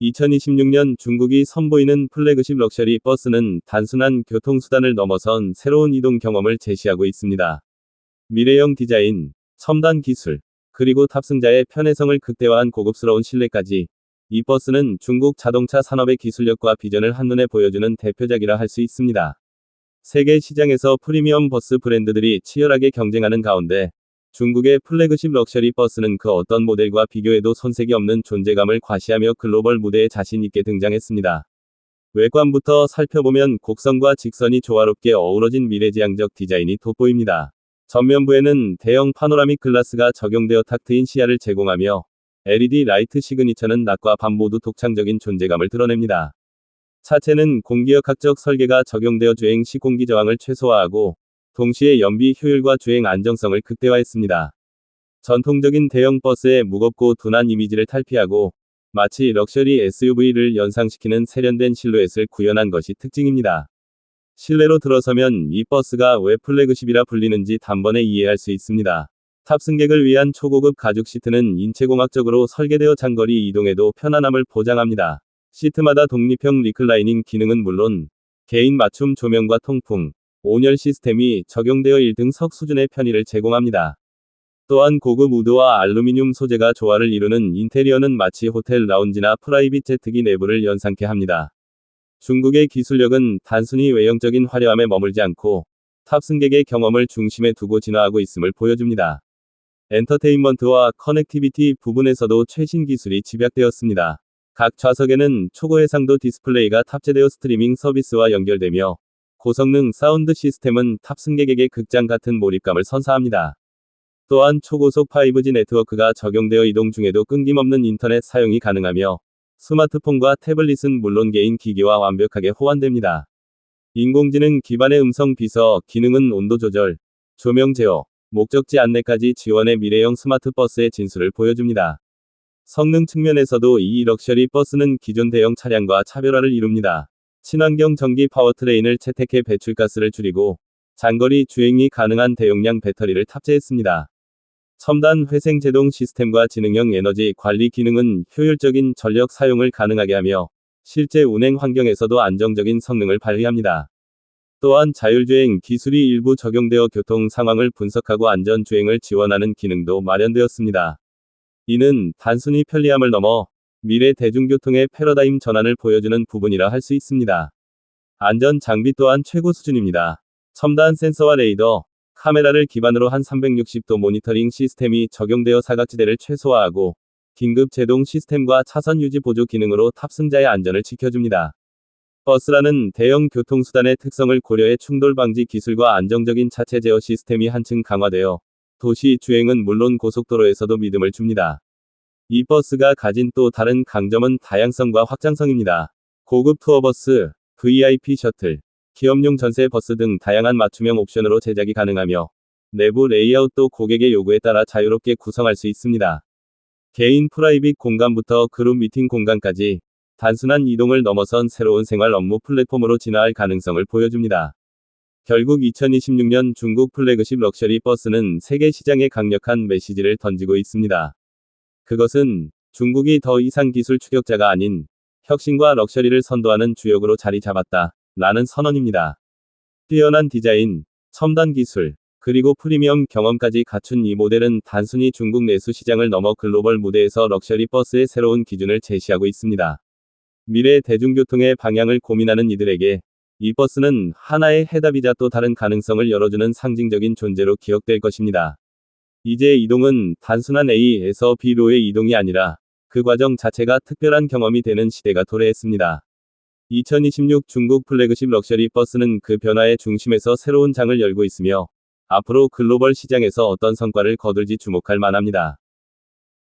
2026년 중국이 선보이는 플래그십 럭셔리 버스는 단순한 교통수단을 넘어선 새로운 이동 경험을 제시하고 있습니다. 미래형 디자인, 첨단 기술, 그리고 탑승자의 편해성을 극대화한 고급스러운 실내까지 이 버스는 중국 자동차 산업의 기술력과 비전을 한눈에 보여주는 대표작이라 할 수 있습니다. 세계 시장에서 프리미엄 버스 브랜드들이 치열하게 경쟁하는 가운데 중국의 플래그십 럭셔리 버스는 그 어떤 모델과 비교해도 손색이 없는 존재감을 과시하며 글로벌 무대에 자신 있게 등장했습니다. 외관부터 살펴보면 곡선과 직선이 조화롭게 어우러진 미래지향적 디자인이 돋보입니다. 전면부에는 대형 파노라믹 글라스가 적용되어 탁 트인 시야를 제공하며 LED 라이트 시그니처는 낮과 밤 모두 독창적인 존재감을 드러냅니다. 차체는 공기역학적 설계가 적용되어 주행 시 공기 저항을 최소화하고 동시에 연비 효율과 주행 안정성을 극대화했습니다. 전통적인 대형 버스의 무겁고 둔한 이미지를 탈피하고 마치 럭셔리 SUV를 연상시키는 세련된 실루엣을 구현한 것이 특징입니다. 실내로 들어서면 이 버스가 왜 플래그십이라 불리는지 단번에 이해할 수 있습니다. 탑승객을 위한 초고급 가죽 시트는 인체공학적으로 설계되어 장거리 이동에도 편안함을 보장합니다. 시트마다 독립형 리클라이닝 기능은 물론 개인 맞춤 조명과 통풍, 온열 시스템이 적용되어 1등석 수준의 편의를 제공합니다. 또한 고급 우드와 알루미늄 소재가 조화를 이루는 인테리어는 마치 호텔 라운지나 프라이빗 제트기 내부를 연상케 합니다. 중국의 기술력은 단순히 외형적인 화려함에 머물지 않고 탑승객의 경험을 중심에 두고 진화하고 있음을 보여줍니다. 엔터테인먼트와 커넥티비티 부분에서도 최신 기술이 집약되었습니다. 각 좌석에는 초고해상도 디스플레이가 탑재되어 스트리밍 서비스와 연결되며 고성능 사운드 시스템은 탑승객에게 극장 같은 몰입감을 선사합니다. 또한 초고속 5G 네트워크가 적용되어 이동 중에도 끊김없는 인터넷 사용이 가능하며 스마트폰과 태블릿은 물론 개인 기기와 완벽하게 호환됩니다. 인공지능 기반의 음성 비서 기능은 온도 조절, 조명 제어, 목적지 안내까지 지원해 미래형 스마트 버스의 진수를 보여줍니다. 성능 측면에서도 이 럭셔리 버스는 기존 대형 차량과 차별화를 이룹니다. 친환경 전기 파워트레인을 채택해 배출가스를 줄이고 장거리 주행이 가능한 대용량 배터리를 탑재했습니다. 첨단 회생 제동 시스템과 지능형 에너지 관리 기능은 효율적인 전력 사용을 가능하게 하며 실제 운행 환경에서도 안정적인 성능을 발휘합니다. 또한 자율주행 기술이 일부 적용되어 교통 상황을 분석하고 안전 주행을 지원하는 기능도 마련되었습니다. 이는 단순히 편리함을 넘어 미래 대중교통의 패러다임 전환을 보여주는 부분이라 할 수 있습니다. 안전 장비 또한 최고 수준입니다. 첨단 센서와 레이더, 카메라를 기반으로 한 360도 모니터링 시스템이 적용되어 사각지대를 최소화하고 긴급 제동 시스템과 차선 유지 보조 기능으로 탑승자의 안전을 지켜줍니다. 버스라는 대형 교통수단의 특성을 고려해 충돌 방지 기술과 안정적인 차체 제어 시스템이 한층 강화되어 도시 주행은 물론 고속도로에서도 믿음을 줍니다. 이 버스가 가진 또 다른 강점은 다양성과 확장성입니다. 고급 투어버스, VIP 셔틀, 기업용 전세 버스 등 다양한 맞춤형 옵션으로 제작이 가능하며 내부 레이아웃도 고객의 요구에 따라 자유롭게 구성할 수 있습니다. 개인 프라이빗 공간부터 그룹 미팅 공간까지 단순한 이동을 넘어선 새로운 생활 업무 플랫폼으로 진화할 가능성을 보여줍니다. 결국 2026년 중국 플래그십 럭셔리 버스는 세계 시장에 강력한 메시지를 던지고 있습니다. 그것은 중국이 더 이상 기술 추격자가 아닌 혁신과 럭셔리를 선도하는 주역으로 자리 잡았다. 라는 선언입니다. 뛰어난 디자인, 첨단 기술, 그리고 프리미엄 경험까지 갖춘 이 모델은 단순히 중국 내수 시장을 넘어 글로벌 무대에서 럭셔리 버스의 새로운 기준을 제시하고 있습니다. 미래 대중교통의 방향을 고민하는 이들에게 이 버스는 하나의 해답이자 또 다른 가능성을 열어주는 상징적인 존재로 기억될 것입니다. 이제 이동은 단순한 A에서 B로의 이동이 아니라 그 과정 자체가 특별한 경험이 되는 시대가 도래했습니다. 2026 중국 플래그십 럭셔리 버스는 그 변화의 중심에서 새로운 장을 열고 있으며 앞으로 글로벌 시장에서 어떤 성과를 거둘지 주목할 만합니다.